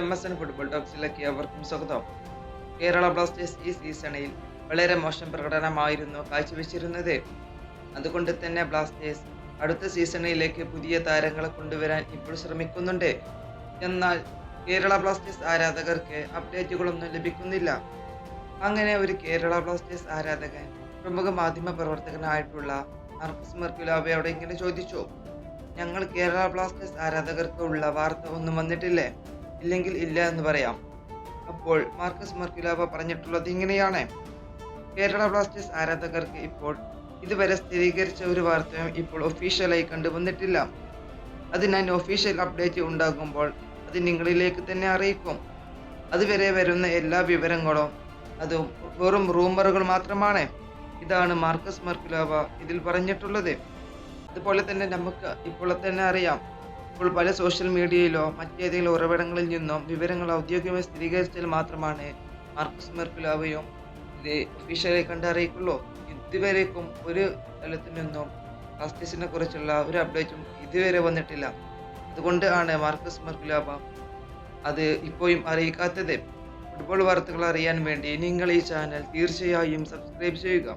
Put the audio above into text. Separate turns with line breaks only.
M S N football ടോക്സിലേക്ക് അവർക്കും സ്വാഗതം. കേരള ബ്ലാസ്റ്റേഴ്സ് ഈ സീസണിൽ വളരെ മോശം പ്രകടനമായിരുന്നു കാഴ്ചവെച്ചിരുന്നത്. അതുകൊണ്ട് തന്നെ ബ്ലാസ്റ്റേഴ്സ് അടുത്ത സീസണിലേക്ക് പുതിയ താരങ്ങളെ കൊണ്ടുവരാൻ ഇപ്പോൾ ശ്രമിക്കുന്നുണ്ട്. എന്നാൽ കേരള ബ്ലാസ്റ്റേഴ്സ് ആരാധകർക്ക് അപ്ഡേറ്റുകളൊന്നും ലഭിക്കുന്നില്ല. അങ്ങനെ ഒരു കേരള ബ്ലാസ്റ്റേഴ്സ് ആരാധകൻ പ്രമുഖ മാധ്യമ പ്രവർത്തകനായിട്ടുള്ള മാർക്കസ് മെർക്കുലാവയോട് ഇങ്ങനെ ചോദിച്ചു ഞങ്ങൾ കേരള ബ്ലാസ്റ്റേഴ്സ് ആരാധകർക്ക് ഉള്ള വാർത്ത ഒന്നും വന്നിട്ടില്ലേ? ഇല്ലെങ്കിൽ ഇല്ല എന്ന് പറയാം. അപ്പോൾ മാർക്കസ് മർക്കുലാവ പറഞ്ഞിട്ടുള്ളത് ഇങ്ങനെയാണ്. കേരള ബ്ലാസ്റ്റേഴ്സ് ആരാധകർക്ക് ഇപ്പോൾ ഇതുവരെ സ്ഥിരീകരിച്ച ഒരു വാർത്തയും ഇപ്പോൾ ഒഫീഷ്യലായി കണ്ടുവന്നിട്ടില്ല. അത് ഞാൻ ഒഫീഷ്യൽ അപ്ഡേറ്റ് ഉണ്ടാകുമ്പോൾ അത് നിങ്ങളിലേക്ക് തന്നെ അറിയിക്കും. അതുവരെ വരുന്ന എല്ലാ വിവരങ്ങളും അതും വെറും റൂമറുകൾ മാത്രമാണ്. ഇതാണ് മാർക്കസ് മർക്കുലാവ ഇതിൽ പറഞ്ഞിട്ടുള്ളത്. അതുപോലെ തന്നെ നമുക്ക് ഇപ്പോൾ തന്നെ അറിയാം. ഇപ്പോൾ പല സോഷ്യൽ മീഡിയയിലോ മറ്റേതെങ്കിലും ഉറവിടങ്ങളിൽ നിന്നോ വിവരങ്ങൾ ഔദ്യോഗികമായി സ്ഥിരീകരിച്ചാൽ മാത്രമാണ് മാർക്കസ് മെർക്കുലാവയും ഇത് ഒഫീഷ്യലായി കണ്ടറിയിക്കുള്ളൂ ഇതുവരേക്കും ഒരു തലത്തിൽ നിന്നും കസ്റ്റിസിനെ കുറിച്ചുള്ള ഒരു അപ്ഡേറ്റും ഇതുവരെ വന്നിട്ടില്ല. അതുകൊണ്ട് ആണ് മാർക്കസ് മെർക്കുലാവ അത് ഇപ്പോഴും അറിയിക്കാത്തത്. ഫുട്ബോൾ വാർത്തകൾ അറിയാൻ വേണ്ടി നിങ്ങൾ ഈ ചാനൽ തീർച്ചയായും സബ്സ്ക്രൈബ് ചെയ്യുക.